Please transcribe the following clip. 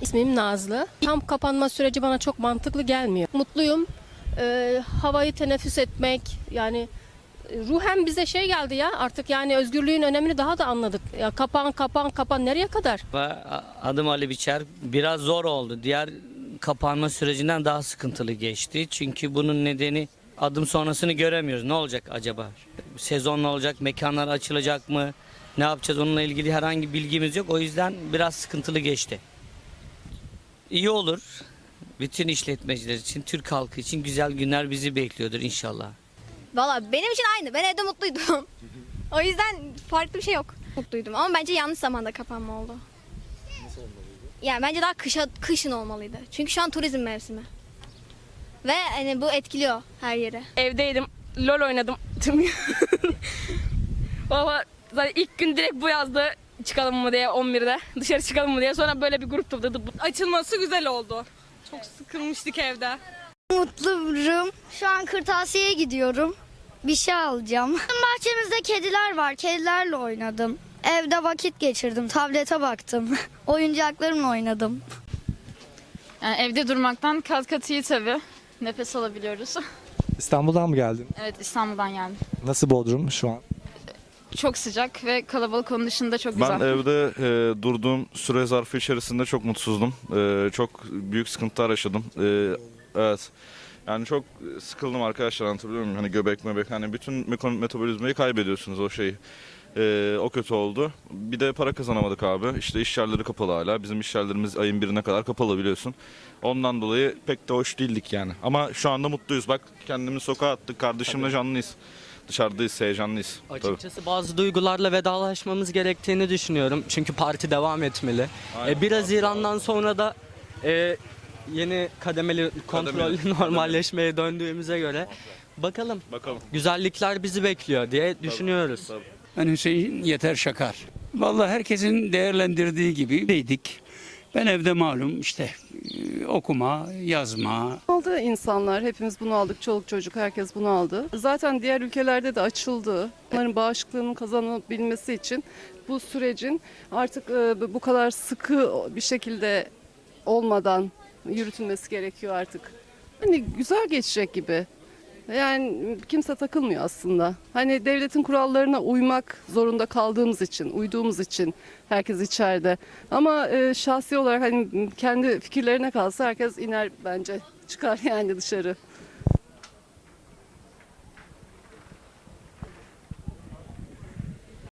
İsmim Nazlı. Tam kapanma süreci bana çok mantıklı gelmiyor. Mutluyum. Ee, havayı teneffüs etmek yani e, ruhen bize şey geldi ya artık yani özgürlüğün önemini daha da anladık. Ya kapan kapan kapan nereye kadar? Adım Ali Biçer biraz zor oldu. Diğer kapanma sürecinden daha sıkıntılı geçti. Çünkü bunun nedeni adım sonrasını göremiyoruz. Ne olacak acaba? Sezon ne olacak? Mekanlar açılacak mı? Ne yapacağız? Onunla ilgili herhangi bir bilgimiz yok. O yüzden biraz sıkıntılı geçti. İyi olur. Bütün işletmeciler için, Türk halkı için güzel günler bizi bekliyordur inşallah. Valla benim için aynı. Ben evde mutluydum. o yüzden farklı bir şey yok. Mutluydum ama bence yanlış zamanda kapanma oldu. Nasıl olmalıydı? Yani bence daha kışa, kışın olmalıydı. Çünkü şu an turizm mevsimi. Ve hani bu etkiliyor her yeri. Evdeydim. LOL oynadım tüm gün. Baba zaten ilk gün direkt bu yazdı çıkalım mı diye 11'de. Dışarı çıkalım mı diye. Sonra böyle bir grup topladı. Açılması güzel oldu. Çok sıkılmıştık evde. Mutluyum. Şu an kırtasiyeye gidiyorum. Bir şey alacağım. Bahçemizde kediler var. Kedilerle oynadım. Evde vakit geçirdim. Tablete baktım. Oyuncaklarımla oynadım. Yani evde durmaktan kat kat iyi tabii. Nefes alabiliyoruz. İstanbul'dan mı geldin? Evet İstanbul'dan geldim. Nasıl Bodrum şu an? Çok sıcak ve kalabalık onun dışında çok güzel. Ben evde e, durduğum süre zarfı içerisinde çok mutsuzdum. E, çok büyük sıkıntılar yaşadım. E, evet. Yani çok sıkıldım arkadaşlar anlatabiliyor muyum? Hani göbek möbek hani bütün metabolizmayı kaybediyorsunuz o şeyi. E, o kötü oldu. Bir de para kazanamadık abi. İşte iş yerleri kapalı hala. Bizim iş yerlerimiz ayın birine kadar kapalı biliyorsun. Ondan dolayı pek de hoş değildik yani. Ama şu anda mutluyuz. Bak kendimizi sokağa attık. Kardeşimle canlıyız. Dışarıdayız, heyecanlıyız. Tabii. Açıkçası bazı duygularla vedalaşmamız gerektiğini düşünüyorum. Çünkü parti devam etmeli. Aynen. E, 1 Haziran'dan sonra da e, yeni kademeli kontrol Kademeli, normalleşmeye döndüğümüze göre bakalım Bakalım. güzellikler bizi bekliyor diye düşünüyoruz. Tabii. Ben Hüseyin Yeter Şakar. Vallahi herkesin değerlendirdiği gibi deydik. Ben evde malum işte e, okuma, yazma, aldı insanlar. Hepimiz bunu aldık. Çoluk çocuk herkes bunu aldı. Zaten diğer ülkelerde de açıldı. Onların bağışıklığının kazanabilmesi için bu sürecin artık e, bu kadar sıkı bir şekilde olmadan yürütülmesi gerekiyor artık. Hani güzel geçecek gibi. Yani kimse takılmıyor aslında. Hani devletin kurallarına uymak zorunda kaldığımız için, uyduğumuz için herkes içeride. Ama e, şahsi olarak hani kendi fikirlerine kalsa herkes iner bence. Çıkar yani dışarı.